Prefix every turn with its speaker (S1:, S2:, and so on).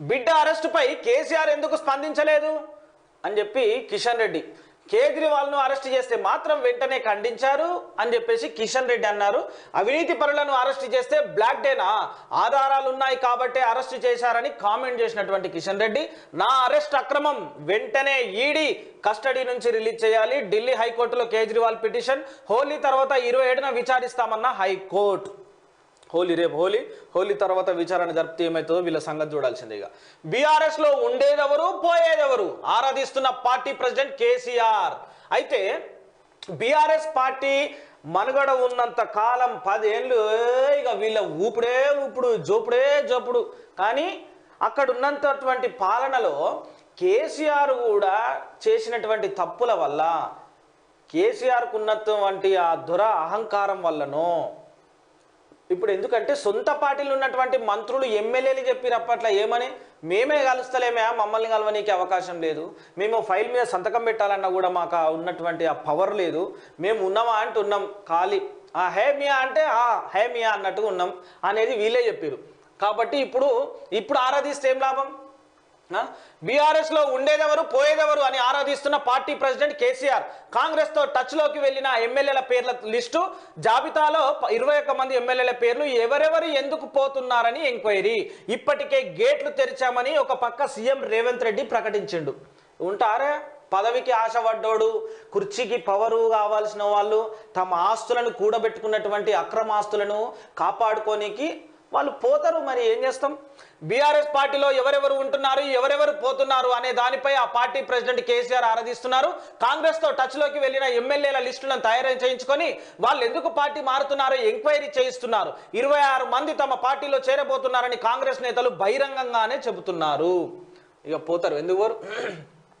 S1: బిడ్డ అరెస్టుపై కేసీఆర్ ఎందుకు స్పందించలేదు? అని చెప్పి కిషన్ రెడ్డి కేజ్రీవాల్ను అరెస్ట్ చేస్తే మాత్రం వెంటనే ఖండించారు అని చెప్పేసి కిషన్ రెడ్డి అన్నారు. అవినీతి పరులను అరెస్ట్ చేస్తే బ్లాక్ డేనా? ఆధారాలు ఉన్నాయి కాబట్టే అరెస్ట్ చేశారని కామెంట్ చేసినటువంటి కిషన్ రెడ్డి నా అరెస్ట్ అక్రమం వెంటనే ఈడీ కస్టడీ నుంచి రిలీజ్ చేయాలి. ఢిల్లీ హైకోర్టులో కేజ్రీవాల్ పిటిషన్ హోలీ తర్వాత ఇరవై ఏడున విచారిస్తామన్న హైకోర్టు. హోలీ రేపు హోలీ. హోలీ తర్వాత విచారణ జరిపితే ఏమవుతుందో వీళ్ళ సంగతి చూడాల్సిందే ఇక. బీఆర్ఎస్లో ఉండేదెవరు పోయేదెవరు? ఆరాధిస్తున్న పార్టీ ప్రెసిడెంట్ కేసీఆర్. అయితే బీఆర్ఎస్ పార్టీ మనుగడ ఉన్నంత కాలం పదేళ్ళు ఇక వీళ్ళ ఊపుడే ఊపుడు జోపుడే జోపుడు. కానీ అక్కడ ఉన్నంతటువంటి పాలనలో కేసీఆర్ కూడా చేసినటువంటి తప్పుల వల్ల కేసీఆర్కు ఉన్నటువంటి ఆ దుర అహంకారం వల్లనో ఇప్పుడు ఎందుకంటే సొంత పార్టీలు ఉన్నటువంటి మంత్రులు ఎమ్మెల్యేలు చెప్పిరు అప్పట్లో ఏమని? మేమే కలుస్తలేమే మమ్మల్ని కలవనీకి అవకాశం లేదు. మేము ఫైల్ మీద సంతకం పెట్టాలన్నా కూడా మాకు ఉన్నటువంటి ఆ పవర్ లేదు. మేము ఉన్నామా అంటే ఉన్నాం. ఖాళీ. ఆ హే మియా అంటే ఆ హే మియా అన్నట్టుగా ఉన్నాం. అనేది వీళ్ళే చెప్పారు కాబట్టి ఇప్పుడు ఇప్పుడు ఆరాధిస్తే ఏం లాభం? బీఆర్ఎస్లో ఉండేదెవరు పోయేదెవరు అని ఆరాధిస్తున్న పార్టీ ప్రెసిడెంట్ కేసీఆర్. కాంగ్రెస్తో టచ్లోకి వెళ్ళిన ఎమ్మెల్యేల పేర్ల లిస్టు జాబితాలో ఇరవై ఒక్క మంది ఎమ్మెల్యేల పేర్లు ఎవరెవరు ఎందుకు పోతున్నారని ఎంక్వైరీ. ఇప్పటికే గేట్లు తెరిచామని ఒక పక్క సీఎం రేవంత్ రెడ్డి ప్రకటించిండు. ఉంటారే? పదవికి ఆశపడ్డోడు కుర్చీకి పవరు కావాల్సిన వాళ్ళు తమ ఆస్తులను కూడబెట్టుకున్నటువంటి అక్రమ ఆస్తులను కాపాడుకోనికి వాళ్ళు పోతారు. మరి ఏం చేస్తాం? బీఆర్ఎస్ పార్టీలో ఎవరెవరు ఉంటున్నారు ఎవరెవరు పోతున్నారు అనే దానిపై ఆ పార్టీ ప్రెసిడెంట్ కేసీఆర్ ఆరాధిస్తున్నారు. కాంగ్రెస్తో టచ్లోకి వెళ్ళిన ఎమ్మెల్యేల లిస్టులను తయారు చేయించుకొని వాళ్ళు ఎందుకు పార్టీ మారుతున్నారో ఎంక్వైరీ చేయిస్తున్నారు. ఇరవై ఆరు మంది తమ పార్టీలో చేరబోతున్నారని కాంగ్రెస్ నేతలు బహిరంగంగానే చెబుతున్నారు. ఇక పోతారు. ఎందుకు